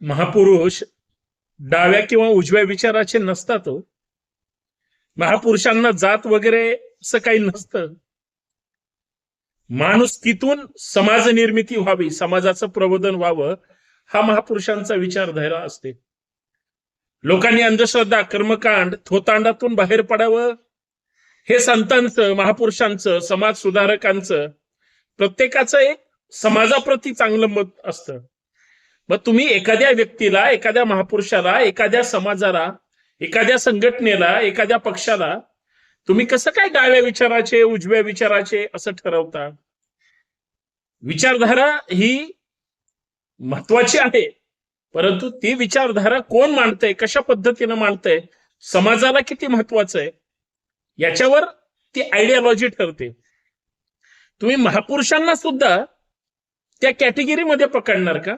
महापुरुष डाव्या किंवा उजव्या विचाराचे नसतात हो. महापुरुषांना जात वगैरे असं काही नसतं. माणूस तिथून समाज निर्मिती व्हावी समाजाचं प्रबोधन व्हावं हा महापुरुषांचा विचारधारा असते. लोकांनी अंधश्रद्धा कर्मकांड थोतांडातून बाहेर पडावं. हे संतांचं महापुरुषांचं समाज सुधारकांचं प्रत्येकाचं एक समाजाप्रती चांगलं मत असतं. मग तुम्ही एखाद्या व्यक्तीला एखाद्या महापुरुषाला एखाद्या समाजाला एखाद्या संघटनेला एखाद्या पक्षाला तुम्ही कसं काय डाव्या विचाराचे उजव्या विचाराचे असं ठरवता? विचारधारा ही महत्वाची आहे. परंतु ती विचारधारा कोण मांडतय कशा पद्धतीनं मांडतय समाजाला किती महत्वाचं आहे याच्यावर ती आयडियॉलॉजी ठरते. तुम्ही महापुरुषांना सुद्धा त्या कॅटेगरीमध्ये पकडणार का?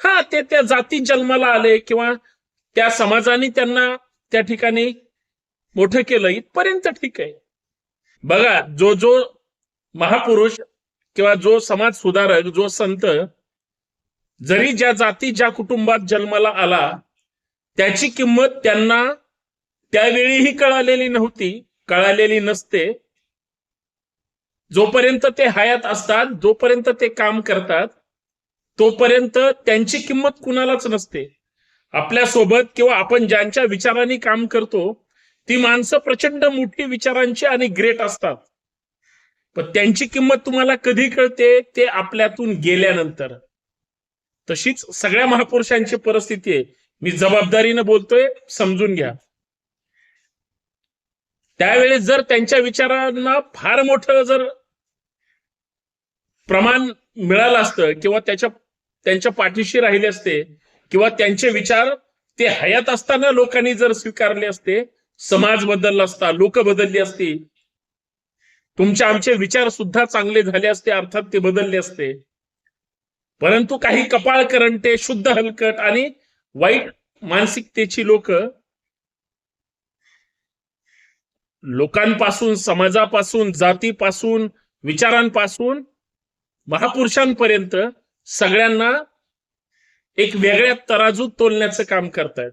हा ते त्या जाती जन्माला आले किंवा त्या समाजाने त्यांना त्या ठिकाणी मोठं केलं इथपर्यंत ठीक आहे. बघा जो जो महापुरुष किंवा जो समाज सुधारक जो संत जरी ज्या जाती ज्या कुटुंबात जन्माला आला त्याची किंमत त्यांना त्यावेळीही कळालेली नव्हती कळालेली नसते. जोपर्यंत ते हयात असतात जोपर्यंत ते काम करतात तोपर्यंत त्यांची किंमत कुणालाच नसते. आपल्यासोबत किंवा आपण ज्यांच्या विचारांनी काम करतो ती माणसं प्रचंड मोठी विचारांची आणि ग्रेट असतात. पण त्यांची किंमत तुम्हाला कधी कळते? ते आपल्यातून गेल्यानंतर. तशीच सगळ्या महापुरुषांची परिस्थिती आहे. मी जबाबदारीनं बोलतोय समजून घ्या. त्यावेळेस जर त्यांच्या विचारांना फार मोठं जर प्रमाण मिळालं असतं किंवा त्याच्या त्यांच्या पाठीशी राहिले असते किंवा त्यांचे विचार ते हयात असताना लोकांनी जर स्वीकारले असते समाज बदलला असता लोक बदलली असती तुमचे आमचे विचार सुद्धा चांगले झाले असते अर्थात ते बदलले असते. परंतु काही कपाळ करंटे शुद्ध हलकट आणि वाईट मानसिकतेची लोक लोकांपासून समाजापासून जातीपासून विचारांपासून महापुरुषांपर्यंत सगळ्यांना एक वेगळ्या तराजूत तोलण्याचं काम करतायत.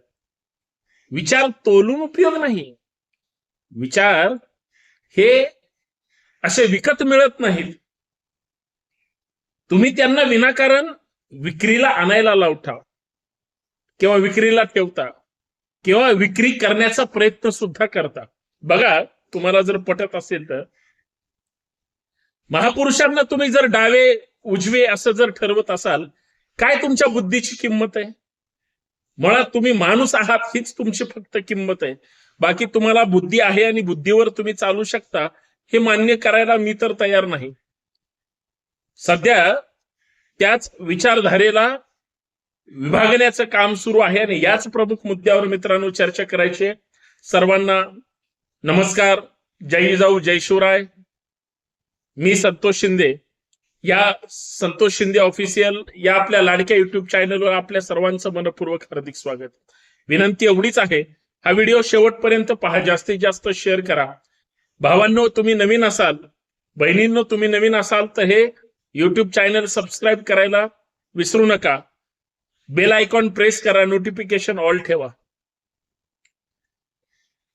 विचार तोलून उपयोग नाही. विचार हे असे विकत मिळत नाहीत. तुम्ही त्यांना विनाकारण विक्रीला आणायला लावता किंवा विक्रीला ठेवता किंवा विक्री करण्याचा प्रयत्न सुद्धा करता. बघा तुम्हाला जर पटत असेल तर. महापुरुषांना तुम्ही जर डावे उजवे असं जर ठरवत असाल काय तुमच्या बुद्धीची किंमत आहे? मुळात तुम्ही माणूस आहात हीच तुमची फक्त किंमत आहे. बाकी तुम्हाला बुद्धी आहे आणि बुद्धीवर तुम्ही चालू शकता हे मान्य करायला मी तर तयार नाही. सध्या त्याच विचारधारेला विभागण्याचं काम सुरू आहे आणि याच प्रमुख मुद्द्यावर मित्रांनो चर्चा करायची सर्वांना नमस्कार. जय जाऊ जय शिवराय. मी संतोष शिंदे. या संतोष शिंदे ऑफिशियल या आपल्या लाडक्या युट्यूब चॅनलवर आपल्या सर्वांचं मनपूर्वक हार्दिक स्वागत. विनंती एवढीच आहे हा व्हिडिओ शेवटपर्यंत पहा जास्तीत जास्त शेअर करा. भावांनो तुम्ही नवीन असाल बहिणींनो तुम्ही नवीन असाल तर हे युट्यूब चॅनल सबस्क्राईब करायला विसरू नका. बेल आयकॉन प्रेस करा नोटिफिकेशन ऑल ठेवा.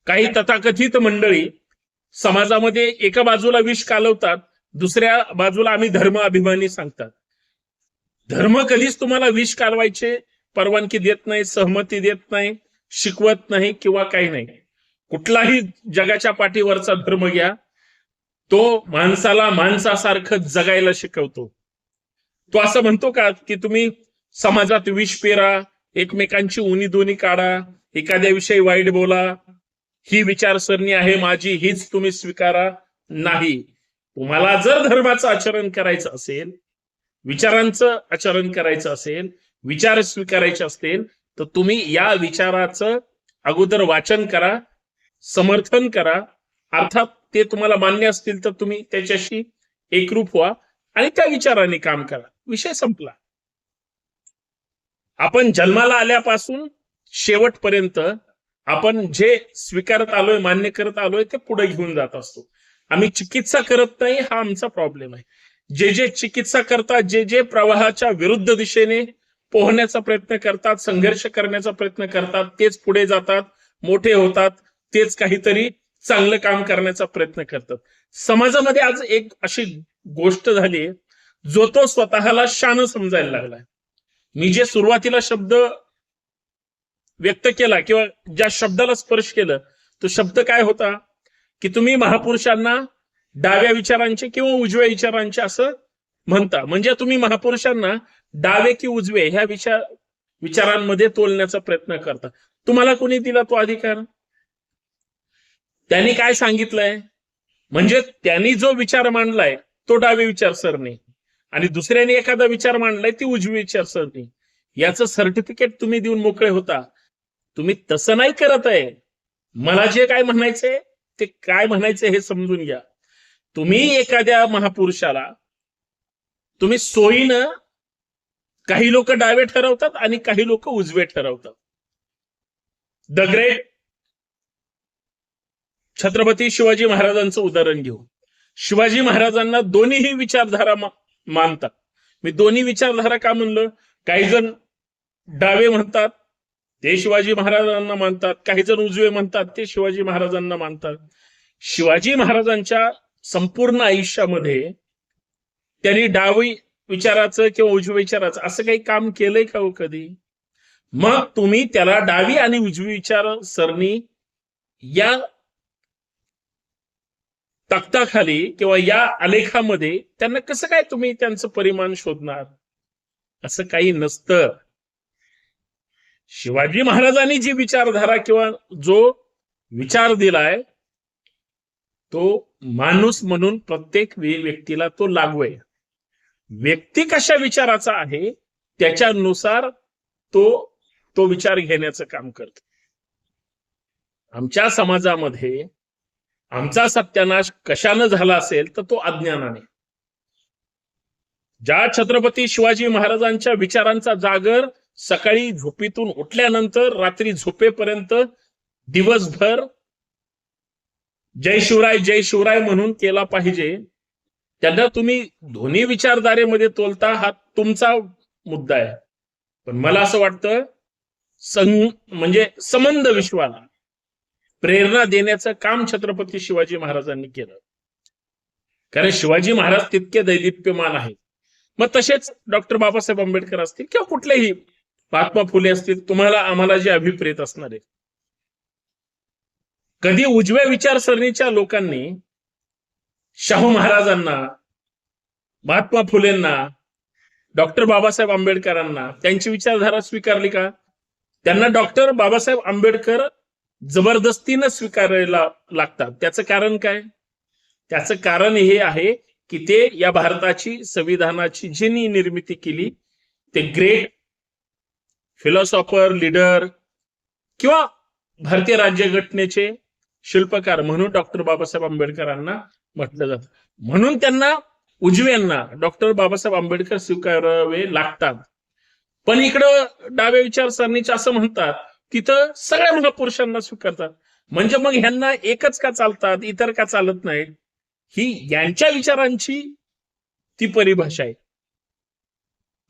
काही तथाकथित मंडळी समाजामध्ये एका बाजूला विष कालवतात दुसऱ्या बाजूला आम्ही धर्म अभिमानी सांगतात. धर्म कधीच तुम्हाला विष कालवायचे परवानगी देत नाही सहमती देत नाही शिकवत नाही किंवा काही नाही. कुठलाही जगाच्या पाठीवरचा धर्म घ्या तो माणसाला माणसासारखं जगायला शिकवतो. तो असं म्हणतो का की तुम्ही समाजात विष पेरा एकमेकांची उनी दोनी काढा एखाद्याविषयी वाईट बोला ही विचारसरणी आहे माझी हीच तुम्ही स्वीकारा नाही. तुम्हाला जर धर्माचं आचरण करायचं असेल विचारांचं आचरण करायचं असेल विचार स्वीकारायचे असतील तर तुम्ही या विचाराचं अगोदर वाचन करा समर्थन करा. अर्थात ते तुम्हाला मान्य असतील तर तुम्ही त्याच्याशी एकरूप व्हा आणि त्या विचाराने काम करा. विषय संपला. आपण जन्माला आल्यापासून शेवटपर्यंत आपण जे स्वीकारत आलोय मान्य करत आलोय ते पुढे घेऊन जात असतो. आम्ही चिकित्सा करत नाही हा आमचा प्रॉब्लेम आहे. जे जे चिकित्सा करतात जे जे प्रवाहाच्या विरुद्ध दिशेने पोहण्याचा प्रयत्न करतात संघर्ष करण्याचा प्रयत्न करतात तेच पुढे जातात मोठे होतात तेच काहीतरी चांगलं काम करण्याचा प्रयत्न करतात. समाजामध्ये आज एक अशी गोष्ट झाली जो तो स्वतःला शान समजायला लागलाय. मी जे सुरुवातीला शब्द व्यक्त केला किंवा ज्या शब्दाला स्पर्श केलं तो शब्द काय होता? की तुम्ही महापुरुषांना डाव्या विचारांचे किंवा उजव्या विचारांचे असं म्हणता. म्हणजे तुम्ही महापुरुषांना डावे की उजवे ह्या विचार विचारांमध्ये तोलण्याचा प्रयत्न करता. तुम्हाला कोणी दिला तो अधिकार? त्यांनी काय सांगितलंय? म्हणजे त्यांनी जो विचार मांडलाय तो डावे विचारसरणी. आणि दुसऱ्याने एखादा विचार मांडलाय ती उजवी विचारसरणी. याचं सर्टिफिकेट तुम्ही देऊन मोकळे होता. तुम्ही तसं नाही करत आहे. मला जे काय म्हणायचंय ते काय म्हणायचंय हे समजून घ्या. तुम्ही एखाद्या महापुरुषाला तुम्ही सोयीनं काही लोक डावे ठरवतात आणि काही लोक उजवे ठरवतात. द ग्रेट छत्रपती शिवाजी महाराजांचं उदाहरण घेऊ. शिवाजी महाराजांना दोन्हीही विचारधारा मा- मानतात. मी दोन्ही विचारधारा का म्हणलं? काही जण डावे म्हणतात ते शिवाजी महाराजांना मानतात. काही जण उजवे म्हणतात ते शिवाजी महाराजांना मानतात. शिवाजी महाराजांच्या संपूर्ण आयुष्यामध्ये त्यांनी डावी विचाराचं किंवा उजव्या विचाराचं असं काही काम केलंय का हो कधी? मग तुम्ही त्याला डावी आणि उजवी विचार सरणी या तक्ताखाली किंवा या आलेखामध्ये त्यांना कसं काय तुम्ही त्यांचं परिमाण शोधणार? असं काही नसतं. शिवाजी महाराजांनी जी विचारधारा किंवा जो विचार दिलाय तो माणूस म्हणून प्रत्येक व्यक्तीला तो लागू आहे व्यक्ती कशा विचाराचा आहे त्याच्यानुसार तो तो विचार घेण्याचं काम करतो. आमच्या समाजामध्ये आमचा सत्यानाश कशानं झाला असेल तर तो अज्ञानाने. ज्या छत्रपती शिवाजी महाराजांच्या विचारांचा जागर सकाळी झोपेतून उठल्यानंतर रात्री झोपेपर्यंत दिवसभर जय शिवराय जय शिवराय म्हणून केला पाहिजे. त्यांना तुम्ही दोन्ही विचारधारेमध्ये तोलता हा तुमचा मुद्दा आहे. पण मला असं वाटतं सं म्हणजे संबंध विश्वाला प्रेरणा देण्याचं काम छत्रपती शिवाजी महाराजांनी केलं. कारण शिवाजी महाराज तितके दैदिप्यमान आहेत. मग तसेच डॉक्टर बाबासाहेब आंबेडकर असतील किंवा कुठलेही महात्मा फुले असतील तुम्हाला आम्हाला जे अभिप्रेत असणार आहे. कधी उजव्या विचारसरणीच्या लोकांनी शाहू महाराजांना महात्मा फुलेंना डॉक्टर बाबासाहेब आंबेडकरांना त्यांची विचारधारा स्वीकारली का? त्यांना डॉक्टर बाबासाहेब आंबेडकर जबरदस्तीनं स्वीकारायला लागतात. त्याचं कारण काय? त्याचं कारण हे आहे की ते या भारताची संविधानाची ज्यांनी निर्मिती केली ते ग्रेट फिलॉसॉफर लीडर किंवा भारतीय राज्यघटनेचे शिल्पकार म्हणून डॉक्टर बाबासाहेब आंबेडकरांना म्हटलं जात. म्हणून त्यांना उजव्यांना डॉक्टर बाबासाहेब आंबेडकर स्वीकारावे लागतात. पण इकडं डाव्या विचारसरणीचे असं म्हणतात तिथं सगळ्या महापुरुषांना स्वीकारतात. म्हणजे मग ह्यांना एकच का चालतात इतर का चालत नाहीत? ही यांच्या विचारांची ती परिभाषा आहे.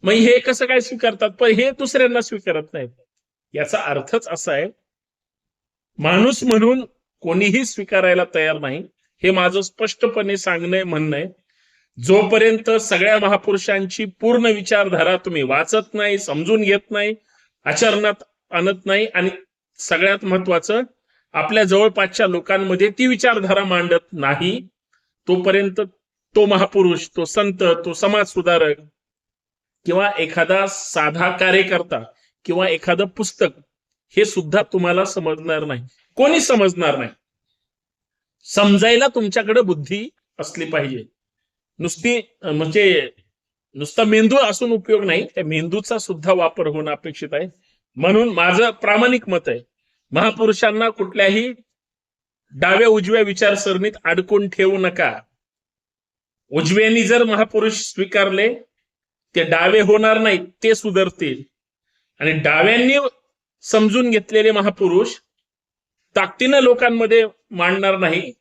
मग हे कसं काय स्वीकारतात? पण हे दुसऱ्यांना स्वीकारत नाहीत. याचा अर्थच असा आहे माणूस म्हणून कोणीही स्वीकारायला तयार नाही हे माझं स्पष्टपणे सांगणं म्हणणं आहे. जोपर्यंत सगळ्या महापुरुषांची पूर्ण विचारधारा तुम्ही वाचत नाही समजून घेत नाही आचरणात आणत नाही आणि सगळ्यात महत्वाचं आपल्या जवळपासच्या लोकांमध्ये ती विचारधारा मांडत नाही तोपर्यंत तो महापुरुष तो संत तो समाज सुधारक किंवा एखादा साधा कार्यकर्ता किंवा एखादं पुस्तक हे सुद्धा तुम्हाला समजणार नाही. कोणी समजणार नाही? समजायला तुमच्याकडे बुद्धी असली पाहिजे. नुसती म्हणजे नुसता मेंदू असून उपयोग नाही त्या मेंदूचा सुद्धा वापर होणं अपेक्षित आहे. म्हणून माझं प्रामाणिक मत आहे महापुरुषांना कुठल्याही डाव्या उजव्या विचारसरणीत अडकून ठेवू नका. उजव्यांनी जर महापुरुष स्वीकारले ते डावे होणार नाहीत ते सुधारतील. आणि डाव्यांनी समजून घेतलेले महापुरुष ताकदीनं लोकांमध्ये मांडणार नाही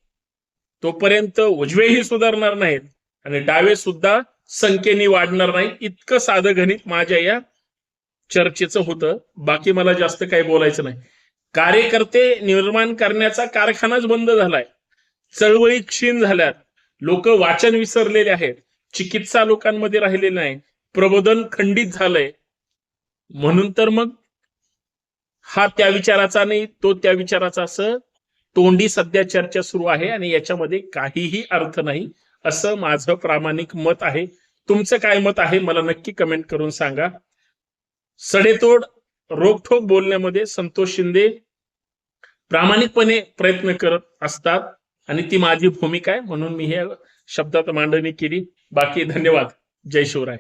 तोपर्यंत उजवेही सुधारणार नाहीत आणि डावे सुद्धा संख्येने वाढणार नाही. इतकं साधं गणित माझ्या या चर्चेचं होतं. बाकी मला जास्त काही बोलायचं नाही. कार्यकर्ते निर्माण करण्याचा कारखानाच बंद झालाय. चळवळी क्षीण झाल्यात. लोक वाचन विसरलेले आहेत. चिकित्सा लोकांमध्ये राहिलेली नाही प्रबोधन खंडित झालंय. म्हणून तर मग हा त्या विचाराचा नाही तो त्या विचाराचा असं तोंडी सध्या चर्चा सुरू आहे आणि याच्यामध्ये काहीही अर्थ नाही असं माझं प्रामाणिक मत आहे. तुमचं काय मत आहे मला नक्की कमेंट करून सांगा. सडेतोड रोखठोक बोलण्यामध्ये संतोष शिंदे प्रामाणिकपणे प्रयत्न करत असतात आणि ती माझी भूमिका आहे म्हणून मी हे शब्दात मांडणी केली. बाकी धन्यवाद. जय शिवराय.